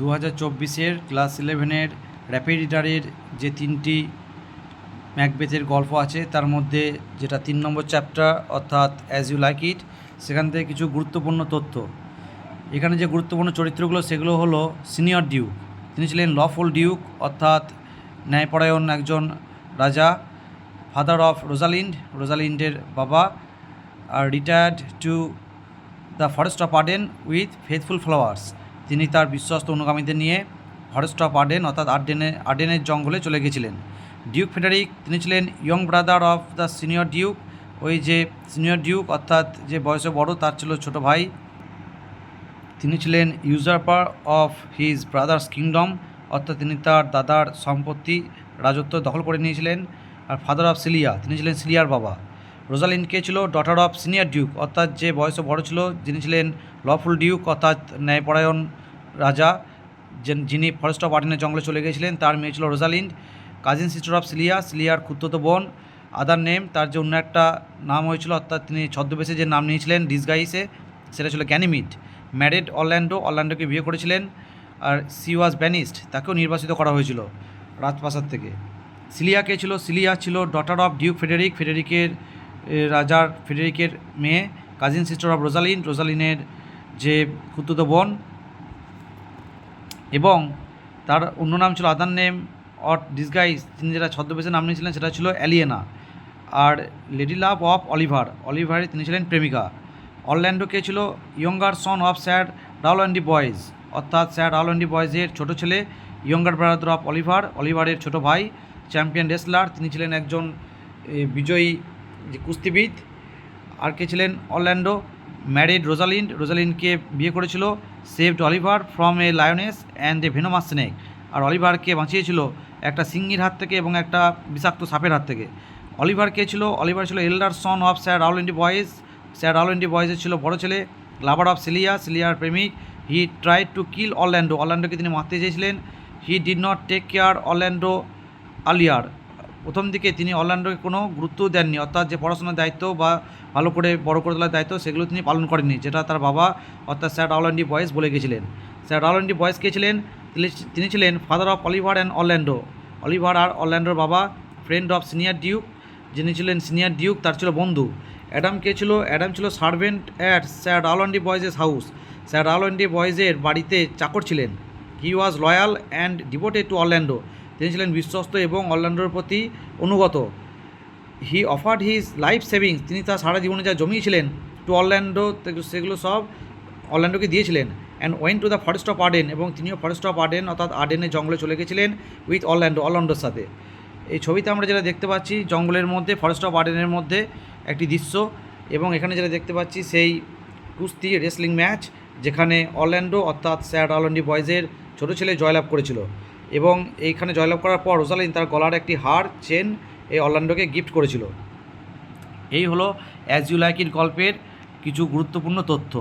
দু হাজার চব্বিশের ক্লাস ইলেভেনের র্যাপিড রিডারের যে তিনটি ম্যাকবেথের গল্প আছে, তার মধ্যে যেটা তিন নম্বর চ্যাপ্টার, অর্থাৎ অ্যাজ ইউ লাইক ইট সেখান থেকে কিছু গুরুত্বপূর্ণ তথ্য। এখানে যে গুরুত্বপূর্ণ চরিত্রগুলো, সেগুলো হলো সিনিয়র ডিউক। তিনি ছিলেন লফুল ডিউক, অর্থাৎ ন্যায়পরায়ণ একজন রাজা ফাদার অফ রোজালিন্ড রোজালিন্ডের বাবা, আর retired to the forest of Arden with faithful followers তিনি তার বিশ্বস্ত অনুগামীদের নিয়ে ফরেস্ট অফ আর্ডেন অর্থাৎ আর্ডেনে, আর্ডেনের জঙ্গলে চলে গেছিলেন ডিউক ফেডারিক, তিনি ছিলেন young brother of the senior duke. ওই যে সিনিয়র ডিউক অর্থাৎ যে বয়সে বড়, তার ছিল ছোট ভাই। তিনি ছিলেন usurper of his brother's kingdom অর্থাৎ তিনি তার দাদার সম্পত্তি, রাজত্ব দখল করে নিয়েছিলেন। আর ফাদার অফ সিলিয়া, তিনি ছিলেন সিলিয়ার বাবা। রোজালিন কে ছিল? Daughter of senior duke. অর্থাৎ যে বয়সে বড় ছিল, যিনি ছিলেন লফুল ডিউক অর্থাৎ ন্যায়পরায়ণ রাজা, যিনি ফরেস্ট অফ আর্ডেনের জঙ্গলে চলে গিয়েছিলেন, তার মেয়ে ছিল Rosalind. Cousin sister of Celia, সিলিয়ার খুদ্দত বোন আদার নেম তার যে অন্য একটা নাম হয়েছিল, অর্থাৎ তিনি ছদ্মবেশে যে নাম নিয়েছিলেন ডিসগাইসে সেটা ছিল ক্যানিমিট ম্যারিড অরল্যান্ডো অরল্যান্ডোকে বিয়ে করেছিলেন, আর সি ওয়াজ ব্যানিস্ট তাকেও নির্বাচিত করা হয়েছিল রাজপ্রাসাদ থেকে। সিলিয়া কে ছিল? সিলিয়া ছিল ডটার অফ ডিউক ফেডেরিক ফেডেরিকের রাজার ফেডেরিকের মেয়ে, কাজিন সিস্টার অফ রোজালিন রোজালিনের যে খুতুতো বোন এবং তার অন্য নাম ছিল আদার নেম অট ডিসগাইজ তিনি যেটা ছদ্মবেশে নাম নিয়েছিলেন সেটা ছিল অ্যালিয়েনা আর লেডি লাভ অফ অলিভার অলিভারে তিনি ছিলেন প্রেমিকা। অরল্যান্ডো কে ছিল? Younger son of Sir Rowland de Boys অর্থাৎ স্যাড রাউল্যান্ডি বয়েজের ছোটো ছেলে ইয়ঙ্গার ব্রাদার অফ অলিভার অলিভারের ছোট ভাই চ্যাম্পিয়ন রেসলার তিনি ছিলেন একজন বিজয়ী যে কুস্তিবিদ আর কে ছিলেন? অরল্যান্ডো ম্যারিড রোজালিন, রোজালিনকে বিয়ে করেছিল saved Oliver from a lioness and a venomous snake. আর অলিভারকে বাঁচিয়েছিল একটা সিঙ্গির হাত থেকে এবং একটা বিষাক্ত সাপের হাত থেকে। অলিভার কে ছিল? অলিভার ছিল elder son of sir Rowland de boys. Sir Rowland de বয়েজের ছিল বড় ছেলে, লাভার অফ সিলিয়া। সিলিয়ার প্রেমিক। He try to kill Orlando. অরল্যান্ডোকে তিনি মারতে চেয়েছিলেন। He did not take care Orlando আলিয়ার। প্রথম দিকে তিনি অরল্যান্ডোকে কোনো গুরুত্ব দেননি, অর্থাৎ যে পড়াশোনার দায়িত্ব বা ভালো করে বড় করে তোলার দায়িত্ব সেগুলো তিনি পালন করেননি, যেটা তার বাবা, অর্থাৎ স্যার রাউল্যান্ডি বয়েস বলে গেছিলেন স্যার রাউল্যান্ডি বয়েস কে ছিলেন? তিনি- ছিলেন father of Oliver and Orlando. Oliver আর অরল্যান্ডোর বাবা, ফ্রেন্ড অফ সিনিয়র ডিউক, যিনি ছিলেন সিনিয়র ডিউক, তার ছিল বন্ধু। অ্যাডাম কে ছিল? অ্যাডাম ছিল servant at Sir Rowland de Boys's house. Sir Rowland de বয়েজের বাড়িতে চাকর ছিলেন। He was loyal and devoted to Orlando তিনি ছিলেন বিশ্বস্ত এবং অরল্যান্ডোর প্রতি অনুগত। He offered his life savings তিনি তার সারা জীবনে যা জমিয়েছিলেন টু অরল্যান্ডো সেগুলো সব অরল্যান্ডোকে দিয়েছিলেন and went to the forest of Arden এবং তিনিও ফরেস্ট অফ আর্ডেন অর্থাৎ আর্ডেনের জঙ্গলে চলে গেছিলেন উইথ অরল্যান্ডো অরল্যান্ডোর সাথে। এই ছবিতে আমরা যেটা দেখতে পাচ্ছি, জঙ্গলের মধ্যে ফরেস্ট অফ আর্ডেনের মধ্যে একটি দৃশ্য এবং এখানে যেটা দেখতে পাচ্ছি সেই কুস্তি রেসলিং ম্যাচ যেখানে অরল্যান্ডো অর্থাৎ স্যার অরল্যান্ডি বয়েজের ছোটো ছেলে জয়লাভ করেছিল। এবং এইখানে জয়লাভ করার পর রোজালিন তার গলার একটি হার, চেন এই অরল্যান্ডোকে গিফট করেছিল। এই হলো অ্যাজ ইউ লাইক ইট গল্পের কিছু গুরুত্বপূর্ণ তথ্য।